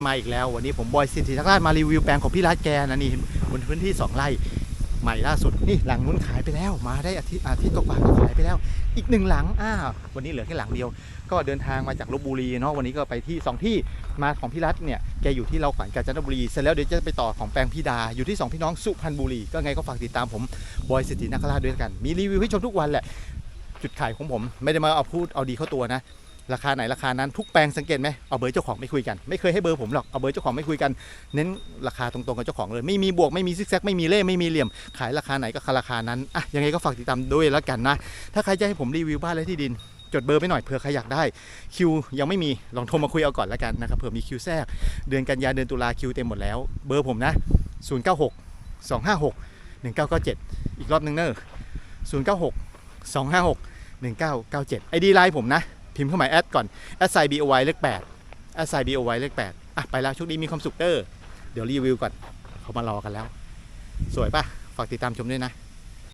มาอีกแล้ววันนี้ผมบอยสิทธิทักราชมารีวิวแปลงของพี่รัฐแกนะนี่บนพื้นที่ 2 ไร่ใหม่ล่าสุดนี่หลังนู้นขายไปแล้วมาได้อาทิตย์อาทิตย์กว่าก็ขายไปแล้ว อีกหนึ่งหลังอ้าววันนี้เหลือแค่หลังเดียว ก็เดินทางมาจากลบบุรีเนาะวันนี้ก็ไปที่สองที่มาของพี่รัฐเนี่ยแกอยู่ที่เราขวัญกาญจนบุรีเสร็จแล้วเดี๋ยวจะไปต่อของแปลงพี่ดาอยู่ที่สองพี่น้องสุพรรณบุรีก็ไงก็ฝากติดตามผมบอยสิทธินักราชด้วยกัน มีรีวิวให้ชมทุกวันแหละจุดขายของผม ไม่ได้มาเอาพูดเอาดีเข้าตัวนะ ราคาไหนราคานั้นทุกแปลงสังเกตไหมเอาเบอร์เจ้าของไม่คุยกัน ไม่เคยให้เบอร์ผมหรอกเอาเบอร์เจ้าของไม่คุยกัน เน้นราคาตรงๆกับเจ้าของเลย ไม่มีบวกไม่มีซิกแซกไม่มีเล่ไม่มีเหลี่ยม ขายราคาไหนก็ราคานั้นอะยังไงก็ฝากติดตามด้วยแล้วกันนะ ถ้าใครจะให้ผมรีวิวบ้านและที่ดินจดเบอร์ไปหน่อยเผื่อใครอยากได้คิวยังไม่มีลองโทรมาคุยเอาก่อนแล้วกันนะครับเผื่อมีคิวแทรกเดือนกันยาเดือนตุลาคิวเต็มหมดแล้ว เบอร์ผมนะ 096 256 1997 อีกรอบหนึงเนอะ096 256 1997 ไอดีไลน์ผมนะ พิมพ์เข้ามาแอดก่อนแอดไซบีโอไวเลข8แอดไซบีโอไวเลข8อะไปแล้วโชคดีมีความสุขเด้อเดี๋ยวรีวิวก่อนเขามารอกันแล้ว สวยปะฝากติดตามชมด้วยนะ